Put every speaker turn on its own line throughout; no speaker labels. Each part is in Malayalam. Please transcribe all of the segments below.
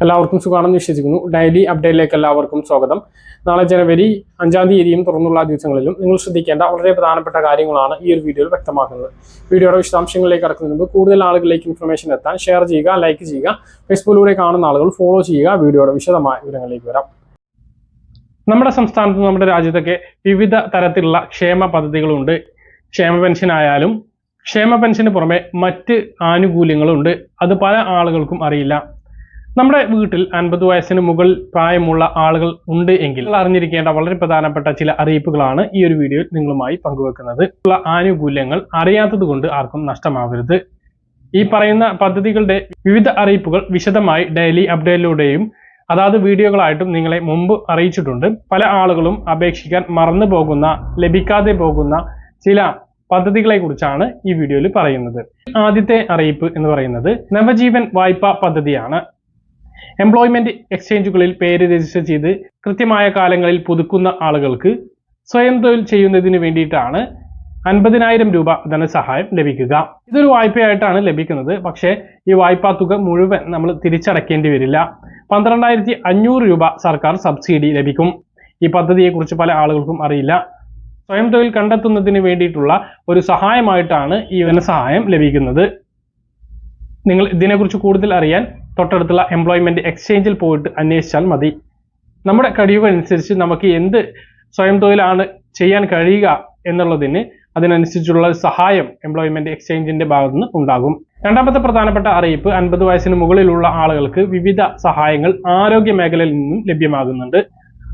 എല്ലാവർക്കും സുഖമാണെന്ന് വിശ്വസിക്കുന്നു. ഡെയിലി അപ്ഡേറ്റിലേക്ക് എല്ലാവർക്കും സ്വാഗതം. നാളെ ജനുവരി അഞ്ചാം തീയതിയും തുറന്നുള്ള ദിവസങ്ങളിലും നിങ്ങൾ ശ്രദ്ധിക്കേണ്ട വളരെ പ്രധാനപ്പെട്ട കാര്യങ്ങളാണ് ഈ ഒരു വീഡിയോയിൽ വ്യക്തമാക്കുന്നത്. വീഡിയോയുടെ വിശദാംശങ്ങളിലേക്ക് കടക്കുന്നതിന് മുമ്പ് കൂടുതൽ ആളുകളിലേക്ക് ഇൻഫർമേഷൻ എത്താൻ ഷെയർ ചെയ്യുക ലൈക്ക് ചെയ്യുക ഫേസ്ബുക്കിലൂടെ കാണുന്ന ആളുകൾ ഫോളോ ചെയ്യുക വീഡിയോയുടെ വിശദമായ വിവരങ്ങളിലേക്ക് വരാം. നമ്മുടെ സംസ്ഥാനത്ത് നമ്മുടെ രാജ്യത്തൊക്കെ വിവിധ തരത്തിലുള്ള ക്ഷേമ പദ്ധതികളുണ്ട്. ക്ഷേമ പെൻഷൻ ആയാലും ക്ഷേമ പെൻഷന് പുറമെ മറ്റ് ആനുകൂല്യങ്ങളുണ്ട്. അത് പല ആളുകൾക്കും അറിയില്ല. നമ്മുടെ വീട്ടിൽ അൻപത് വയസ്സിന് മുകളിൽ പ്രായമുള്ള ആളുകൾ ഉണ്ട് എങ്കിൽ അറിഞ്ഞിരിക്കേണ്ട വളരെ പ്രധാനപ്പെട്ട ചില അറിയിപ്പുകളാണ് ഈ ഒരു വീഡിയോയിൽ നിങ്ങളുമായി പങ്കുവെക്കുന്നത്. ഉള്ള ആനുകൂല്യങ്ങൾ അറിയാത്തത് കൊണ്ട് ആർക്കും നഷ്ടമാവരുത്. ഈ പറയുന്ന പദ്ധതികളുടെ വിവിധ അറിയിപ്പുകൾ വിശദമായി ഡെയിലി അപ്ഡേറ്റിലൂടെയും അതാത് വീഡിയോകളായിട്ടും നിങ്ങളെ മുമ്പ് അറിയിച്ചിട്ടുണ്ട്. പല ആളുകളും അപേക്ഷിക്കാൻ മറന്നു പോകുന്ന ലഭിക്കാതെ പോകുന്ന ചില പദ്ധതികളെ കുറിച്ചാണ് ഈ വീഡിയോയിൽ പറയുന്നത്. ആദ്യത്തെ അറിയിപ്പ് എന്ന് പറയുന്നത് നവജീവൻ വായ്പാ പദ്ധതിയാണ്. എംപ്ലോയ്മെന്റ് എക്സ്ചേഞ്ചുകളിൽ പേര് രജിസ്റ്റർ ചെയ്ത് കൃത്യമായ കാലങ്ങളിൽ പുതുക്കുന്ന ആളുകൾക്ക് സ്വയം തൊഴിൽ ചെയ്യുന്നതിന് വേണ്ടിയിട്ടാണ് അൻപതിനായിരം രൂപ ധനസഹായം ലഭിക്കുക. ഇതൊരു വായ്പയായിട്ടാണ് ലഭിക്കുന്നത്. പക്ഷേ ഈ വായ്പാ തുക മുഴുവൻ നമ്മൾ തിരിച്ചടക്കേണ്ടി വരില്ല. പന്ത്രണ്ടായിരത്തി അഞ്ഞൂറ് രൂപ സർക്കാർ സബ്സിഡി ലഭിക്കും. ഈ പദ്ധതിയെക്കുറിച്ച് പല ആളുകൾക്കും അറിയില്ല. സ്വയം തൊഴിൽ കണ്ടെത്തുന്നതിന് വേണ്ടിയിട്ടുള്ള ഒരു സഹായമായിട്ടാണ് ഈ ധനസഹായം ലഭിക്കുന്നത്. നിങ്ങൾ ഇതിനെക്കുറിച്ച് കൂടുതൽ അറിയാൻ തൊട്ടടുത്തുള്ള എംപ്ലോയ്മെന്റ് എക്സ്ചേഞ്ചിൽ പോയിട്ട് അന്വേഷിച്ചാൽ മതി. നമ്മുടെ കഴിവനുസരിച്ച് നമുക്ക് എന്ത് സ്വയം തൊഴിലാണ് ചെയ്യാൻ കഴിയുക എന്നുള്ളതിന് അതിനനുസരിച്ചുള്ള സഹായം എംപ്ലോയ്മെന്റ് എക്സ്ചേഞ്ചിന്റെ ഭാഗത്തു നിന്ന് ഉണ്ടാകും. രണ്ടാമത്തെ പ്രധാനപ്പെട്ട അറിയിപ്പ് അൻപത് വയസ്സിന് മുകളിലുള്ള ആളുകൾക്ക് വിവിധ സഹായങ്ങൾ ആരോഗ്യ മേഖലയിൽ നിന്നും ലഭ്യമാകുന്നുണ്ട്.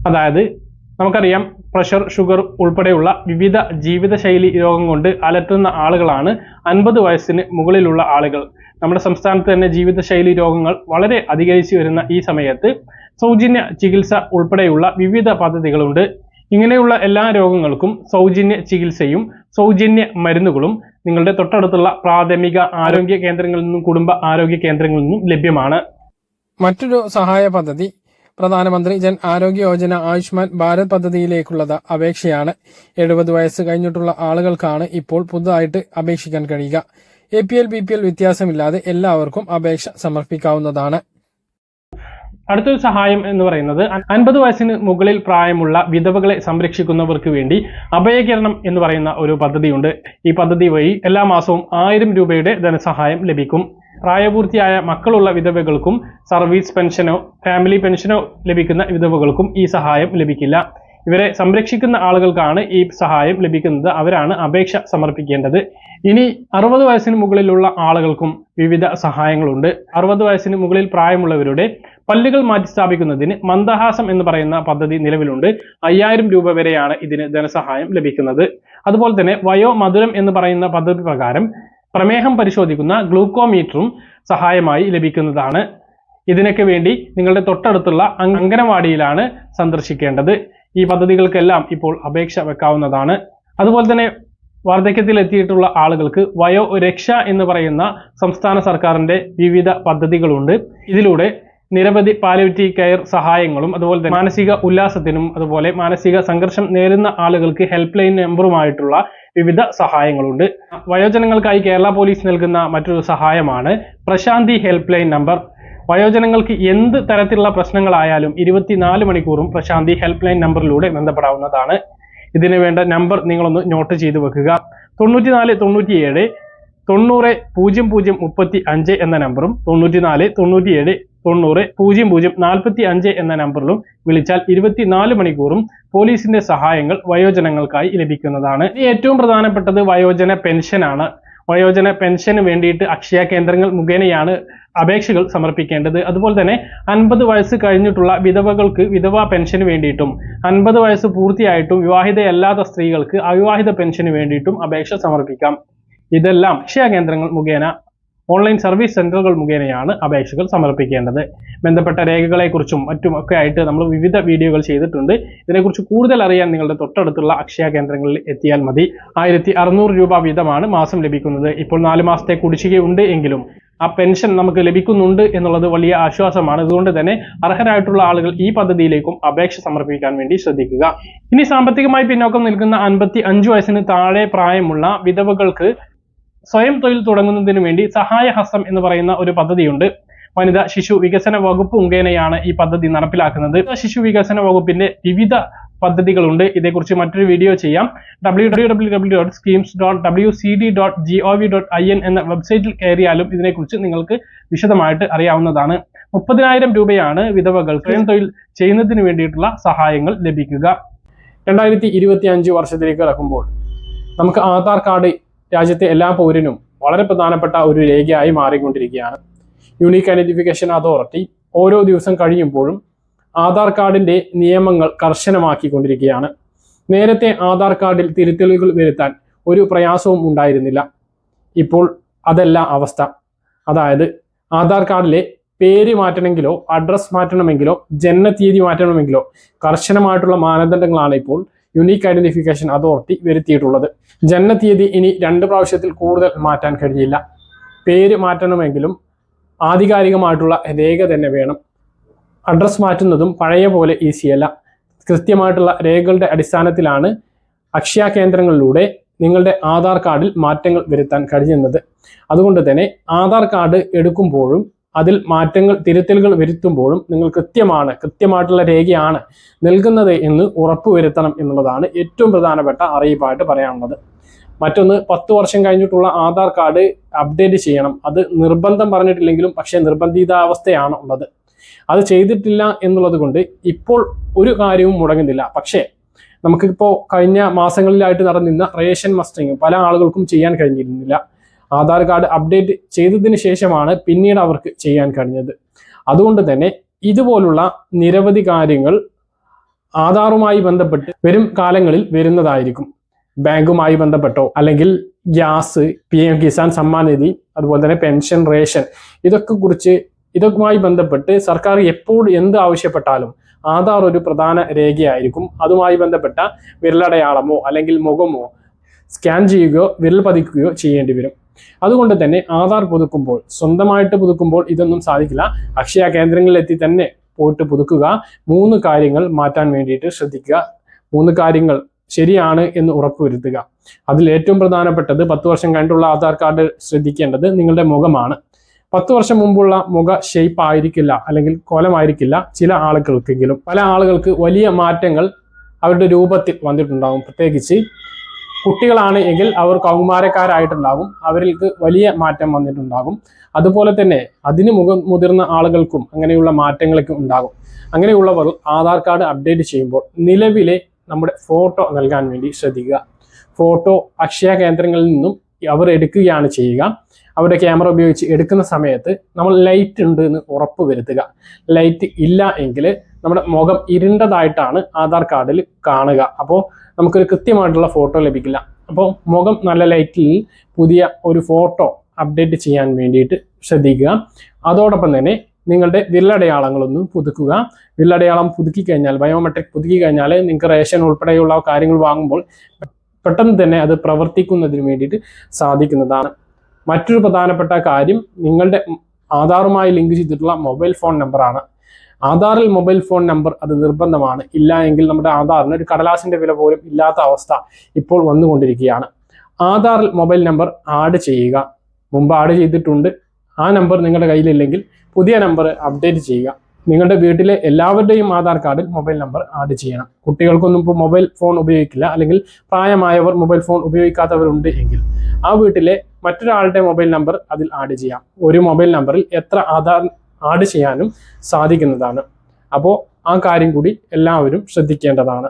അതായത് നമുക്കറിയാം പ്രഷർ ഷുഗർ ഉൾപ്പെടെയുള്ള വിവിധ ജീവിതശൈലി രോഗം കൊണ്ട് അലട്ടുന്ന ആളുകളാണ് അൻപത് വയസ്സിന് മുകളിലുള്ള ആളുകൾ. നമ്മുടെ സംസ്ഥാനത്ത് തന്നെ ജീവിതശൈലി രോഗങ്ങൾ വളരെ അധികരിച്ചു വരുന്ന ഈ സമയത്ത് സൗജന്യ ചികിത്സ ഉൾപ്പെടെയുള്ള വിവിധ പദ്ധതികളുണ്ട്. ഇങ്ങനെയുള്ള എല്ലാ രോഗങ്ങൾക്കും സൗജന്യ ചികിത്സയും സൗജന്യ മരുന്നുകളും നിങ്ങളുടെ തൊട്ടടുത്തുള്ള പ്രാഥമിക ആരോഗ്യ കേന്ദ്രങ്ങളിൽ നിന്നും കുടുംബ ആരോഗ്യ കേന്ദ്രങ്ങളിൽ നിന്നും ലഭ്യമാണ്. മറ്റൊരു സഹായ പദ്ധതി പ്രധാനമന്ത്രി ജൻ ആരോഗ്യ യോജന ആയുഷ്മാൻ ഭാരത് പദ്ധതിയിലേക്കുള്ളത് അപേക്ഷയാണ്. എഴുപത് വയസ്സ് കഴിഞ്ഞിട്ടുള്ള ആളുകൾക്കാണ് ഇപ്പോൾ പുതുതായിട്ട് അപേക്ഷിക്കാൻ കഴിയുക. A P L B P L വ്യത്യാസമില്ലാതെ എല്ലാവർക്കും അപേക്ഷ സമർപ്പിക്കാവുന്നതാണ്. അടുത്തൊരു സഹായം എന്ന് പറയുന്നത് അൻപത് വയസ്സിന് മുകളിൽ പ്രായമുള്ള വിധവകളെ സംരക്ഷിക്കുന്നവർക്ക് വേണ്ടി അഭയകിരണം എന്ന് പറയുന്ന ഒരു പദ്ധതിയുണ്ട്. ഈ പദ്ധതി വഴി എല്ലാ മാസവും ആയിരം രൂപയുടെ ധനസഹായം ലഭിക്കും. പ്രായപൂർത്തിയായ മക്കളുള്ള വിധവകൾക്കും സർവീസ് പെൻഷനോ ഫാമിലി പെൻഷനോ ലഭിക്കുന്ന വിധവകൾക്കും ഈ സഹായം ലഭിക്കില്ല. ഇവരെ സംരക്ഷിക്കുന്ന ആളുകൾക്കാണ് ഈ സഹായം ലഭിക്കുന്നത്. അവരാണ് അപേക്ഷ സമർപ്പിക്കേണ്ടത്. ഇനി അറുപത് വയസ്സിന് മുകളിലുള്ള ആളുകൾക്കും വിവിധ സഹായങ്ങളുണ്ട്. അറുപത് വയസ്സിന് മുകളിൽ പ്രായമുള്ളവരുടെ പല്ലുകൾ മാറ്റിസ്ഥാപിക്കുന്നതിന് മന്ദഹാസം എന്ന് പറയുന്ന പദ്ധതി നിലവിലുണ്ട്. അയ്യായിരം രൂപ വരെയാണ് ഇതിന് ധനസഹായം ലഭിക്കുന്നത്. അതുപോലെ തന്നെ വയോ മധുരം എന്ന് പറയുന്ന പദ്ധതി പ്രകാരം പ്രമേഹം പരിശോധിക്കുന്ന ഗ്ലൂക്കോമീറ്ററും സഹായമായി ലഭിക്കുന്നതാണ്. ഇതിനൊക്കെ വേണ്ടി നിങ്ങളുടെ തൊട്ടടുത്തുള്ള അംഗനവാടിയിലാണ് സന്ദർശിക്കേണ്ടത്. ഈ പദ്ധതികൾക്കെല്ലാം ഇപ്പോൾ അപേക്ഷ വെക്കാവുന്നതാണ്. അതുപോലെ തന്നെ വാർദ്ധക്യത്തിൽ എത്തിയിട്ടുള്ള ആളുകൾക്ക് വയോ രക്ഷ എന്ന് പറയുന്ന സംസ്ഥാന സർക്കാരിന്റെ വിവിധ പദ്ധതികളുണ്ട്. ഇതിലൂടെ നിരവധി പാലിറ്റി കെയർ സഹായങ്ങളും അതുപോലെ തന്നെ മാനസിക ഉല്ലാസത്തിനും അതുപോലെ മാനസിക സംഘർഷം നേരിടുന്ന ആളുകൾക്ക് ഹെൽപ്പ് ലൈൻ നമ്പറുമായിട്ടുള്ള വിവിധ സഹായങ്ങളുണ്ട്. വയോജനങ്ങൾക്കായി കേരള പോലീസ് നൽകുന്ന മറ്റൊരു സഹായമാണ് പ്രശാന്തി ഹെൽപ്പ് ലൈൻ നമ്പർ. വയോജനങ്ങൾക്ക് എന്ത് തരത്തിലുള്ള പ്രശ്നങ്ങളായാലും ഇരുപത്തിനാല് മണിക്കൂറും പ്രശാന്തി ഹെൽപ്പ് ലൈൻ നമ്പറിലൂടെ ബന്ധപ്പെടാവുന്നതാണ്. ഇതിനു വേണ്ട നമ്പർ നിങ്ങളൊന്ന് നോട്ട് ചെയ്ത് വെക്കുക. തൊണ്ണൂറ്റിനാല് തൊണ്ണൂറ്റിയേഴ് തൊണ്ണൂറ് പൂജ്യം പൂജ്യം മുപ്പത്തി അഞ്ച് എന്ന നമ്പറും തൊണ്ണൂറ്റിനാല് തൊണ്ണൂറ്റിയേഴ് തൊണ്ണൂറ് പൂജ്യം പൂജ്യം നാൽപ്പത്തി അഞ്ച് എന്ന നമ്പറിലും വിളിച്ചാൽ ഇരുപത്തിനാല് മണിക്കൂറും പോലീസിന്റെ സഹായങ്ങൾ വയോജനങ്ങൾക്കായി ലഭിക്കുന്നതാണ്. ഏറ്റവും പ്രധാനപ്പെട്ടത് വയോജന പെൻഷനാണ് വയോജന പെൻഷന് വേണ്ടിയിട്ട് അക്ഷയ കേന്ദ്രങ്ങൾ മുഖേനയാണ് അപേക്ഷകൾ സമർപ്പിക്കേണ്ടത്. അതുപോലെ തന്നെ അൻപത് വയസ്സ് കഴിഞ്ഞിട്ടുള്ള വിധവകൾക്ക് വിധവാ പെൻഷന് വേണ്ടിയിട്ടും അൻപത് വയസ്സ് പൂർത്തിയായിട്ടും വിവാഹിതയല്ലാത്ത സ്ത്രീകൾക്ക് അവിവാഹിത പെൻഷന് വേണ്ടിയിട്ടും അപേക്ഷ സമർപ്പിക്കാം. ഇതെല്ലാം അക്ഷയ കേന്ദ്രങ്ങൾ മുഖേന ഓൺലൈൻ സർവീസ് സെന്ററുകൾ മുഖേനയാണ് അപേക്ഷകൾ സമർപ്പിക്കേണ്ടത്. ബന്ധപ്പെട്ട രേഖകളെക്കുറിച്ചും മറ്റും ഒക്കെ ആയിട്ട് നമ്മൾ വിവിധ വീഡിയോകൾ ചെയ്തിട്ടുണ്ട്. ഇതിനെക്കുറിച്ച് കൂടുതൽ അറിയാൻ നിങ്ങളുടെ തൊട്ടടുത്തുള്ള അക്ഷയ കേന്ദ്രങ്ങളിൽ എത്തിയാൽ മതി. ആയിരത്തി രൂപ വീതമാണ് മാസം ലഭിക്കുന്നത്. ഇപ്പോൾ നാല് മാസത്തെ കുടിശ്ശികയുണ്ട് എങ്കിലും ആ പെൻഷൻ നമുക്ക് ലഭിക്കുന്നുണ്ട് എന്നുള്ളത് വലിയ ആശ്വാസമാണ്. അതുകൊണ്ട് തന്നെ അർഹരായിട്ടുള്ള ആളുകൾ ഈ പദ്ധതിയിലേക്കും അപേക്ഷ സമർപ്പിക്കാൻ വേണ്ടി ശ്രദ്ധിക്കുക. ഇനി സാമ്പത്തികമായി പിന്നോക്കം നിൽക്കുന്ന അൻപത്തി അഞ്ചു വയസ്സിന് താഴെ പ്രായമുള്ള വിധവകൾക്ക് സ്വയം തൊഴിൽ തുടങ്ങുന്നതിന് വേണ്ടി സഹായഹസ്തം എന്ന് പറയുന്ന ഒരു പദ്ധതിയുണ്ട്. വനിതാ ശിശു വികസന വകുപ്പ് മുഖേനയാണ് ഈ പദ്ധതി നടപ്പിലാക്കുന്നത്. ശിശു വികസന വകുപ്പിന്റെ വിവിധ പദ്ധതികളുണ്ട്. ഇതേക്കുറിച്ച് മറ്റൊരു വീഡിയോ ചെയ്യാം. W W W W dot schemes dot W C D dot G O V dot I N എന്ന വെബ്സൈറ്റിൽ കയറിയാലും ഇതിനെക്കുറിച്ച് നിങ്ങൾക്ക് വിശദമായിട്ട് അറിയാവുന്നതാണ്. മുപ്പതിനായിരം രൂപയാണ് വിധവകൾ സ്വയം തൊഴിൽ ചെയ്യുന്നതിന് വേണ്ടിയിട്ടുള്ള സഹായങ്ങൾ ലഭിക്കുക. രണ്ടായിരത്തി ഇരുപത്തി അഞ്ച് വർഷത്തിലേക്ക് കടക്കുമ്പോൾ നമുക്ക് ആധാർ കാർഡ് രാജ്യത്തെ എല്ലാ പൗരനും വളരെ പ്രധാനപ്പെട്ട ഒരു രേഖയായി മാറിക്കൊണ്ടിരിക്കുകയാണ്. യൂണീക്ക് ഐഡന്റിഫിക്കേഷൻ അതോറിറ്റി ഓരോ ദിവസം കഴിയുമ്പോഴും ആധാർ കാർഡിന്റെ നിയമങ്ങൾ കർശനമാക്കിക്കൊണ്ടിരിക്കുകയാണ്. നേരത്തെ ആധാർ കാർഡിൽ തിരുത്തലുകൾ വരുത്താൻ ഒരു പ്രയാസവും ഉണ്ടായിരുന്നില്ല. ഇപ്പോൾ അതല്ല അവസ്ഥ. അതായത് ആധാർ കാർഡിലെ പേര് മാറ്റണമെങ്കിലോ അഡ്രസ് മാറ്റണമെങ്കിലോ തീയതി മാറ്റണമെങ്കിലോ കർശനമായിട്ടുള്ള മാനദണ്ഡങ്ങളാണ് ഇപ്പോൾ യുണീക്ക് ഐഡന്റിഫിക്കേഷൻ അതോറിറ്റി വരുത്തിയിട്ടുള്ളത്. ജനനത്തീയതി ഇനി രണ്ട് പ്രാവശ്യത്തിൽ കൂടുതൽ മാറ്റാൻ കഴിയില്ല. പേര് മാറ്റണമെങ്കിലും ആധികാരികമായിട്ടുള്ള രേഖ തന്നെ വേണം. അഡ്രസ് മാറ്റുന്നതും പഴയ പോലെ ഈസിയല്ല കൃത്യമായിട്ടുള്ള രേഖകളുടെ അടിസ്ഥാനത്തിലാണ് അക്ഷയ കേന്ദ്രങ്ങളിലൂടെ നിങ്ങളുടെ ആധാർ കാർഡിൽ മാറ്റങ്ങൾ വരുത്താൻ കഴിയുന്നത് അതുകൊണ്ട് തന്നെ ആധാർ കാർഡ് എടുക്കുമ്പോഴും അതിൽ മാറ്റങ്ങൾ തിരുത്തലുകൾ വരുത്തുമ്പോഴും നിങ്ങൾ കൃത്യമാണ് കൃത്യമായിട്ടുള്ള രേഖയാണ് നൽകുന്നത് എന്ന് ഉറപ്പുവരുത്തണം എന്നുള്ളതാണ് ഏറ്റവും പ്രധാനപ്പെട്ട അറിയിപ്പായിട്ട് പറയാനുള്ളത്. മറ്റൊന്ന് പത്ത് വർഷം കഴിഞ്ഞിട്ടുള്ള ആധാർ കാർഡ് അപ്ഡേറ്റ് ചെയ്യണം. അത് നിർബന്ധം പറഞ്ഞിട്ടില്ലെങ്കിലും പക്ഷേ നിർബന്ധിതാവസ്ഥയാണ് ഉള്ളത്. അത് ചെയ്തിട്ടില്ല എന്നുള്ളത് കൊണ്ട് ഇപ്പോൾ ഒരു കാര്യവും മുടങ്ങുന്നില്ല. പക്ഷേ നമുക്കിപ്പോൾ കഴിഞ്ഞ മാസങ്ങളിലായിട്ട് നടന്നിരുന്ന റേഷൻ മസ്റ്ററിങ് പല ആളുകൾക്കും ചെയ്യാൻ കഴിഞ്ഞിരുന്നില്ല. ആധാർ കാർഡ് അപ്ഡേറ്റ് ചെയ്തതിന് ശേഷമാണ് പിന്നീട് അവർക്ക് ചെയ്യാൻ കഴിഞ്ഞത്. അതുകൊണ്ട് തന്നെ ഇതുപോലുള്ള നിരവധി കാര്യങ്ങൾ ആധാറുമായി ബന്ധപ്പെട്ട് വരും കാലങ്ങളിൽ വരുന്നതായിരിക്കും. ബാങ്കുമായി ബന്ധപ്പെട്ടോ അല്ലെങ്കിൽ gas P M Kisan Samman Nidhi അതുപോലെ തന്നെ പെൻഷൻ റേഷൻ ഇതൊക്കെ കുറിച്ച് ഇതൊക്കെയുമായി ബന്ധപ്പെട്ട് സർക്കാർ എപ്പോൾ എന്ത് ആവശ്യപ്പെട്ടാലും ആധാർ ഒരു പ്രധാന രേഖയായിരിക്കും. അതുമായി ബന്ധപ്പെട്ട വിരലടയാളമോ അല്ലെങ്കിൽ മുഖമോ സ്കാൻ ചെയ്യുകയോ വിരൽ പതിക്കുകയോ ചെയ്യേണ്ടി വരും. അതുകൊണ്ട് തന്നെ ആധാർ പുതുക്കുമ്പോൾ സ്വന്തമായിട്ട് പുതുക്കുമ്പോൾ ഇതൊന്നും സാധിക്കില്ല. അക്ഷയ കേന്ദ്രങ്ങളിലെത്തി തന്നെ പോയിട്ട് പുതുക്കുക. മൂന്ന് കാര്യങ്ങൾ മാറ്റാൻ വേണ്ടിയിട്ട് ശ്രദ്ധിക്കുക. മൂന്ന് കാര്യങ്ങൾ ശരിയാണ് എന്ന് ഉറപ്പുവരുത്തുക. അതിൽ ഏറ്റവും പ്രധാനപ്പെട്ടത് പത്ത് വർഷം കഴിഞ്ഞിട്ടുള്ള ആധാർ കാർഡ് ശ്രദ്ധിക്കേണ്ടത് നിങ്ങളുടെ മുഖമാണ്. പത്ത് വർഷം മുമ്പുള്ള മുഖ ഷേപ്പ് ആയിരിക്കില്ല അല്ലെങ്കിൽ കോലമായിരിക്കില്ല ചില ആളുകൾക്കെങ്കിലും. പല ആളുകൾക്ക് വലിയ മാറ്റങ്ങൾ അവരുടെ രൂപത്തിൽ വന്നിട്ടുണ്ടാകും പ്രത്യേകിച്ച് കുട്ടികളാണ് എങ്കിൽ അവർ കൗമാരക്കാരായിട്ടുണ്ടാകും. അവർക്ക് വലിയ മാറ്റം വന്നിട്ടുണ്ടാകും. അതുപോലെ തന്നെ അതിന് മുഖ മുതിർന്ന ആളുകൾക്കും അങ്ങനെയുള്ള മാറ്റങ്ങളൊക്കെ ഉണ്ടാകും. അങ്ങനെയുള്ളവർ ആധാർ കാർഡ് അപ്ഡേറ്റ് ചെയ്യുമ്പോൾ നിലവിലെ നമ്മുടെ ഫോട്ടോ നൽകാൻ വേണ്ടി ശ്രദ്ധിക്കുക. ഫോട്ടോ അക്ഷയ കേന്ദ്രങ്ങളിൽ നിന്നും അവർ എടുക്കുകയാണ് ചെയ്യുക. അവരുടെ ക്യാമറ ഉപയോഗിച്ച് എടുക്കുന്ന സമയത്ത് നമ്മൾ ലൈറ്റ് ഉണ്ട് എന്ന് ഉറപ്പ് വരുത്തുക. ലൈറ്റ് ഇല്ല എങ്കിൽ നമ്മുടെ മുഖം ഇരുണ്ടതായിട്ടാണ് ആധാർ കാർഡിൽ കാണുക. അപ്പോൾ നമുക്കൊരു കൃത്യമായിട്ടുള്ള ഫോട്ടോ ലഭിക്കില്ല. അപ്പോൾ മുഖം നല്ല ലൈറ്റിൽ പുതിയ ഒരു ഫോട്ടോ അപ്ഡേറ്റ് ചെയ്യാൻ വേണ്ടിയിട്ട് ശ്രദ്ധിക്കുക. അതോടൊപ്പം തന്നെ നിങ്ങളുടെ വില്ലടയാളങ്ങളൊന്നും പുതുക്കുക. വിരലടയാളം പുതുക്കി കഴിഞ്ഞാൽ ബയോമെട്രിക് പുതുക്കി കഴിഞ്ഞാൽ നിങ്ങൾക്ക് റേഷൻ ഉൾപ്പെടെയുള്ള കാര്യങ്ങൾ വാങ്ങുമ്പോൾ പെട്ടെന്ന് തന്നെ അത് പ്രവർത്തിക്കുന്നതിന് വേണ്ടിയിട്ട് സാധിക്കുന്നതാണ്. മറ്റൊരു പ്രധാനപ്പെട്ട കാര്യം നിങ്ങളുടെ ആധാറുമായി ലിങ്ക് ചെയ്തിട്ടുള്ള മൊബൈൽ ഫോൺ നമ്പറാണ്. ആധാറിൽ മൊബൈൽ ഫോൺ നമ്പർ അത് നിർബന്ധമാണ്. ഇല്ല എങ്കിൽ നമ്മുടെ ആധാറിന് ഒരു കടലാസിന്റെ വില പോലും ഇല്ലാത്ത അവസ്ഥ ഇപ്പോൾ വന്നുകൊണ്ടിരിക്കുകയാണ്. ആധാറിൽ മൊബൈൽ നമ്പർ ആഡ് ചെയ്യുക. മുമ്പ് ആഡ് ചെയ്തിട്ടുണ്ട്. ആ നമ്പർ നിങ്ങളുടെ കയ്യിലില്ലെങ്കിൽ പുതിയ നമ്പർ അപ്ഡേറ്റ് ചെയ്യുക. നിങ്ങളുടെ വീട്ടിലെ എല്ലാവരുടെയും ആധാർ കാർഡിൽ മൊബൈൽ നമ്പർ ആഡ് ചെയ്യണം. കുട്ടികൾക്കൊന്നും ഇപ്പോൾ മൊബൈൽ ഫോൺ ഉപയോഗിക്കില്ല. അല്ലെങ്കിൽ പ്രായമായവർ മൊബൈൽ ഫോൺ ഉപയോഗിക്കാത്തവരുണ്ട് എങ്കിൽ ആ വീട്ടിലെ മറ്റൊരാളുടെ മൊബൈൽ നമ്പർ അതിൽ ആഡ് ചെയ്യാം. ഒരു മൊബൈൽ നമ്പറിൽ എത്ര ആധാർ ആഡ് ചെയ്യാനും സാധിക്കുന്നതാണ്. അപ്പോൾ ആ കാര്യം കൂടി എല്ലാവരും ശ്രദ്ധിക്കേണ്ടതാണ്.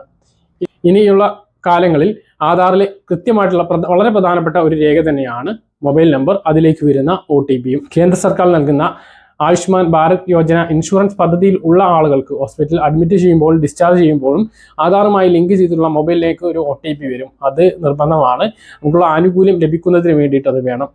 ഇനിയുള്ള കാലങ്ങളിൽ ആധാറിലെ കൃത്യമായിട്ടുള്ള വളരെ പ്രധാനപ്പെട്ട ഒരു രേഖ തന്നെയാണ് മൊബൈൽ നമ്പർ. അതിലേക്ക് വരുന്ന ഒ ടി പിയും കേന്ദ്ര സർക്കാർ നൽകുന്ന ആയുഷ്മാൻ ഭാരത് യോജന ഇൻഷുറൻസ് പദ്ധതിയിൽ ഉള്ള ആളുകൾക്ക് ഹോസ്പിറ്റലിൽ അഡ്മിറ്റ് ചെയ്യുമ്പോൾ ഡിസ്ചാർജ് ചെയ്യുമ്പോഴും ആധാറുമായി ലിങ്ക് ചെയ്തിട്ടുള്ള മൊബൈലിലേക്ക് ഒരു ഒ ടി പി വരും. അത് നിർബന്ധമാണ്. നമുക്കുള്ള ആനുകൂല്യം ലഭിക്കുന്നതിന് വേണ്ടിയിട്ട് അത് വേണം.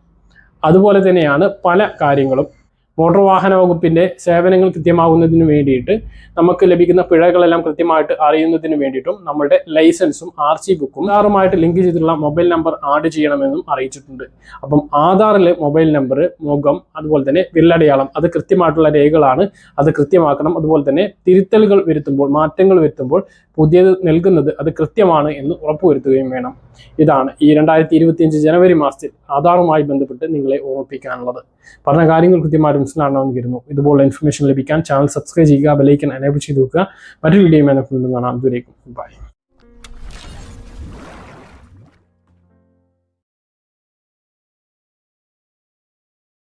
അതുപോലെ തന്നെയാണ് പല കാര്യങ്ങളും. മോട്ടോർ വാഹന വകുപ്പിന്റെ സേവനങ്ങൾ കൃത്യമാകുന്നതിന് വേണ്ടിയിട്ട് നമുക്ക് ലഭിക്കുന്ന പിഴകളെല്ലാം കൃത്യമായിട്ട് അറിയുന്നതിന് വേണ്ടിയിട്ടും നമ്മുടെ ലൈസൻസും ആർ സി ബുക്കും ആറുമായിട്ട് ലിങ്ക് ചെയ്തിട്ടുള്ള മൊബൈൽ നമ്പർ ആഡ് ചെയ്യണമെന്നും അറിയിച്ചിട്ടുണ്ട്. അപ്പം ആധാറിലെ മൊബൈൽ നമ്പർ മുഖം അതുപോലെ തന്നെ വിരലടയാളം അത് കൃത്യമായിട്ടുള്ള രേഖകളാണ്. അത് കൃത്യമാക്കണം. അതുപോലെ തന്നെ തിരുത്തലുകൾ വരുത്തുമ്പോൾ മാറ്റങ്ങൾ വരുത്തുമ്പോൾ പുതിയത് നൽകുന്നത് അത് കൃത്യമാണ് എന്ന് ഉറപ്പുവരുത്തുകയും വേണം. ഇതാണ് ഈ രണ്ടായിരത്തി ഇരുപത്തിയഞ്ച് ജനുവരി മാസത്തിൽ ആധാറുമായി ബന്ധപ്പെട്ട് നിങ്ങളെ ഓർമ്മിപ്പിക്കാനുള്ളത്. പറഞ്ഞ കാര്യങ്ങൾ കൃത്യമായി മനസ്സിലാണെന്ന് കരുതുന്നു. ഇതുപോലുള്ള ഇൻഫർമേഷൻ ലഭിക്കാൻ ചാനൽ സബ്സ്ക്രൈബ് ചെയ്യുക ബെലൈക്കൻ എനേബിൾ ചെയ്ത് വെക്കുക. മറ്റൊരു വീഡിയോ കാണാം. ദൂരേക്കും ബൈ